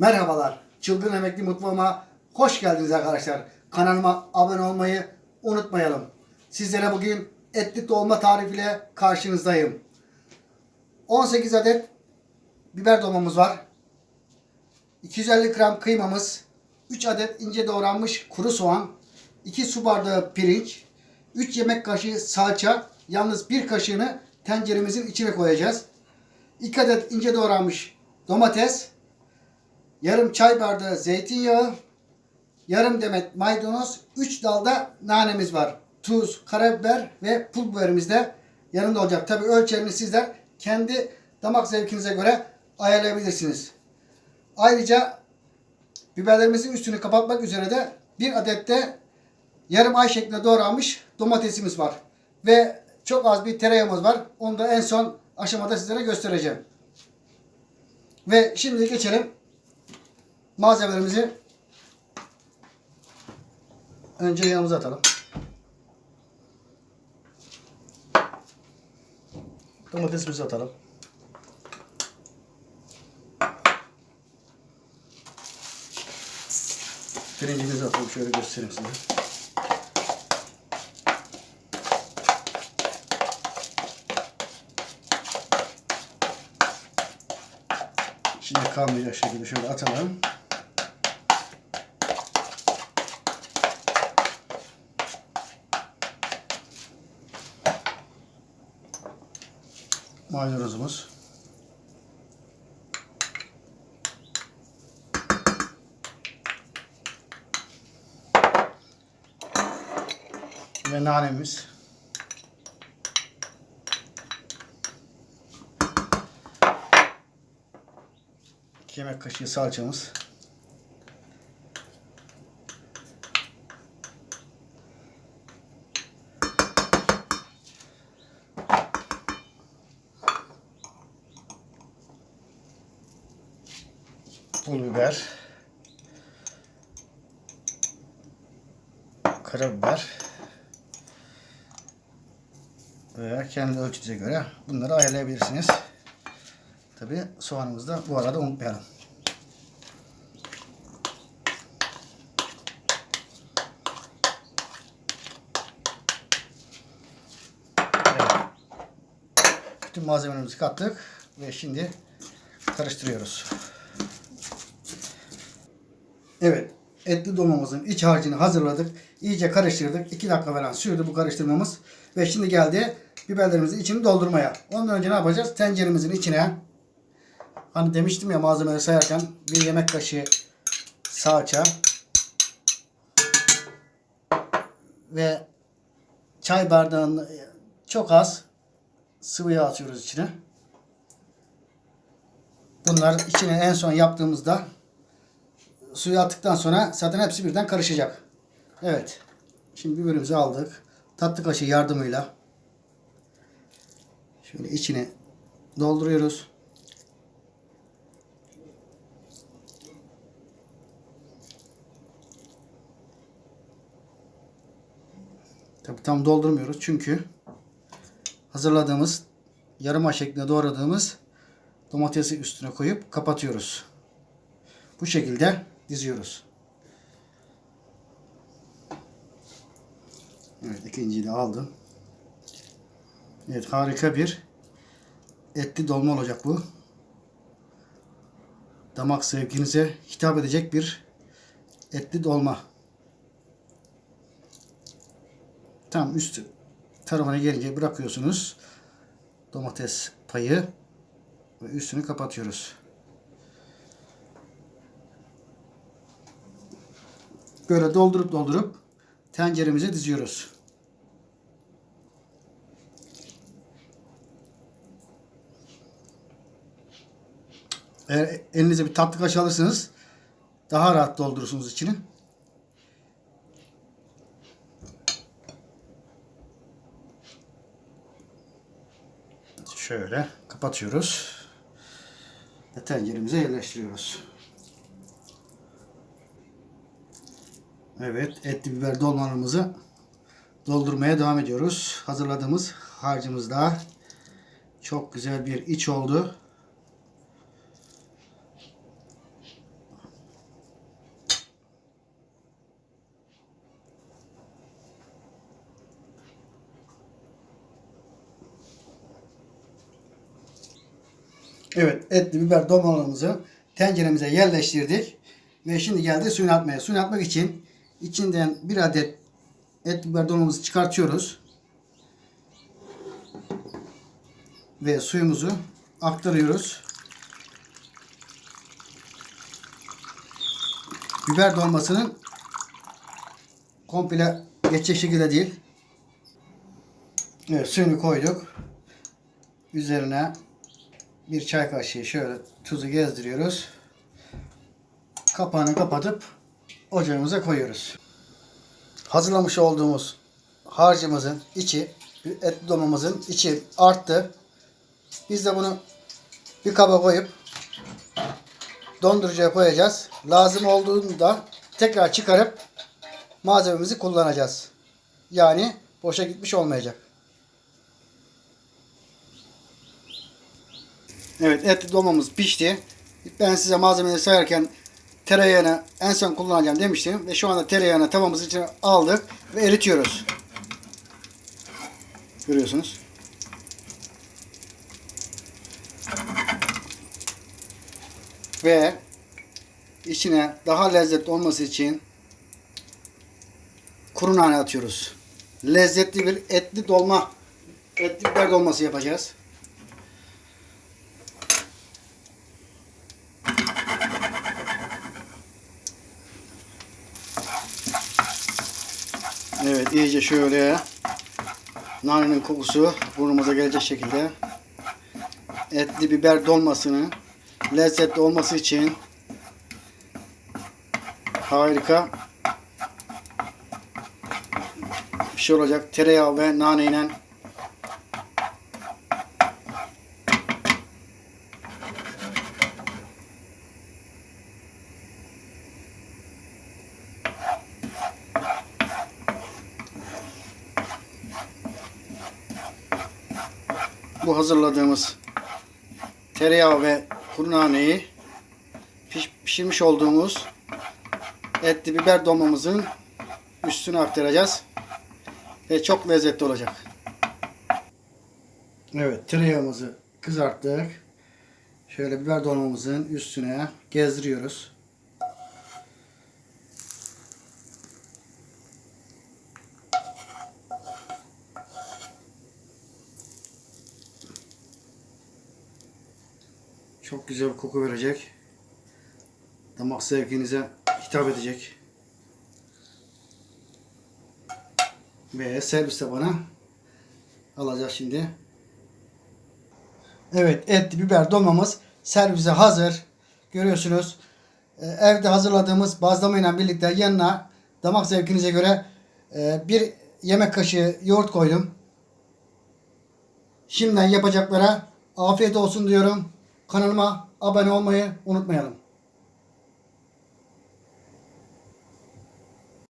Merhabalar. Çılgın Emekli Mutfağıma hoş geldiniz arkadaşlar. Kanalıma abone olmayı unutmayalım. Sizlere bugün etli dolma tarifiyle karşınızdayım. 18 adet biber dolmamız var. 250 gram kıymamız, 3 adet ince doğranmış kuru soğan, 2 su bardağı pirinç, 3 yemek kaşığı salça, yalnız bir kaşığını tenceremizin içine koyacağız. 2 adet ince doğranmış domates, yarım çay bardağı zeytinyağı, yarım demet maydanoz, 3 dalda nanemiz var. Tuz, karabiber ve pul biberimiz de yanında olacak. Tabi ölçerini sizler kendi damak zevkinize göre ayarlayabilirsiniz. Ayrıca biberlerimizin üstünü kapatmak üzere de bir adet de yarım ay şeklinde doğranmış domatesimiz var. Ve çok az bir tereyağımız var. Onu da en son aşamada sizlere göstereceğim. Ve şimdi geçelim malzemelerimizi önce yanımıza atalım. Domatesimizi atalım. Pirincimizi atalım. Şöyle göstereyim size. Şimdi kalmayacak şekilde şöyle atalım. Maydanozumuz. Ve nanemiz. İki yemek kaşığı salçamız. Pul biber. Karabiber. Veya kendi ölçüsüne göre bunları ayarlayabilirsiniz. Tabi soğanımızı da bu arada unutmayalım. Bütün malzemelerimizi kattık ve şimdi karıştırıyoruz. Evet. Etli dolmamızın iç harcını hazırladık. İyice karıştırdık. 2 dakika falan sürdü bu karıştırmamız. Ve şimdi geldi biberlerimizin içini doldurmaya. Ondan önce ne yapacağız? Tenceremizin içine hani demiştim ya malzemeleri sayarken bir yemek kaşığı salça ve çay bardağının çok az sıvı yağ atıyoruz içine. Bunlar içine en son yaptığımızda suyu attıktan sonra zaten hepsi birden karışacak. Evet. Şimdi biberimizi aldık. Tatlı kaşığı yardımıyla şöyle içine dolduruyoruz. Tabi tam doldurmuyoruz çünkü hazırladığımız yarım şeklinde doğradığımız domatesi üstüne koyup kapatıyoruz. Bu şekilde diziyoruz. Evet ikinciyi de aldım. Evet harika bir etli dolma olacak bu. Damak zevkinize hitap edecek bir etli dolma. Tam üst tarafına gelince bırakıyorsunuz. Domates payı ve üstünü kapatıyoruz. Böyle doldurup doldurup tenceremize diziyoruz. Eğer elinize bir tatlı kaşığı alırsanız daha rahat doldurursunuz içini. Şöyle kapatıyoruz. Ve tenceremize yerleştiriyoruz. Evet, etli biber dolmalarımızı doldurmaya devam ediyoruz. Hazırladığımız harcımız da çok güzel bir iç oldu. Evet, etli biber dolmalarımızı tenceremize yerleştirdik. Ve şimdi geldi suyunu atmaya. Suyunu atmak için içinden bir adet et biber dolmamızı çıkartıyoruz. Ve suyumuzu aktarıyoruz. Biber dolmasının komple geçecek şekilde değil. Evet suyunu koyduk. Üzerine bir çay kaşığı şöyle tuzu gezdiriyoruz. Kapağını kapatıp ocağımıza koyuyoruz. Hazırlamış olduğumuz harcımızın içi, et dolmamızın içi arttı. Biz de bunu bir kaba koyup dondurucuya koyacağız. Lazım olduğunda tekrar çıkarıp malzememizi kullanacağız. Yani boşa gitmiş olmayacak. Evet et dolmamız pişti. Ben size malzemeleri sayarken tereyağını en son kullanacağım demiştim. Ve şu anda tereyağını tavamızın içine aldık ve eritiyoruz. Görüyorsunuz. Ve içine daha lezzetli olması için kuru nane atıyoruz. Lezzetli bir etli dolma, etli biber dolması yapacağız. Evet iyice şöyle nanenin kokusu burnumuza gelecek şekilde etli biber dolmasını lezzetli olması için harika bir şey olacak. Tereyağı ve nane ile bu hazırladığımız tereyağı ve kuru naneyi piş- pişirmiş olduğumuz etli biber dolmamızın üstüne aktaracağız. Ve çok lezzetli olacak. Evet tereyağımızı kızarttık. Şöyle biber dolmamızın üstüne gezdiriyoruz. Çok güzel bir koku verecek. Damak zevkinize hitap edecek. Ve serviste bana alacağız şimdi. Evet etli biber dolmamız servise hazır. Görüyorsunuz. Ee, evde hazırladığımız bazlamayla birlikte yanına damak zevkinize göre e, bir yemek kaşığı yoğurt koydum. Şimdiden yapacaklara afiyet olsun diyorum. Kanalıma abone olmayı unutmayalım.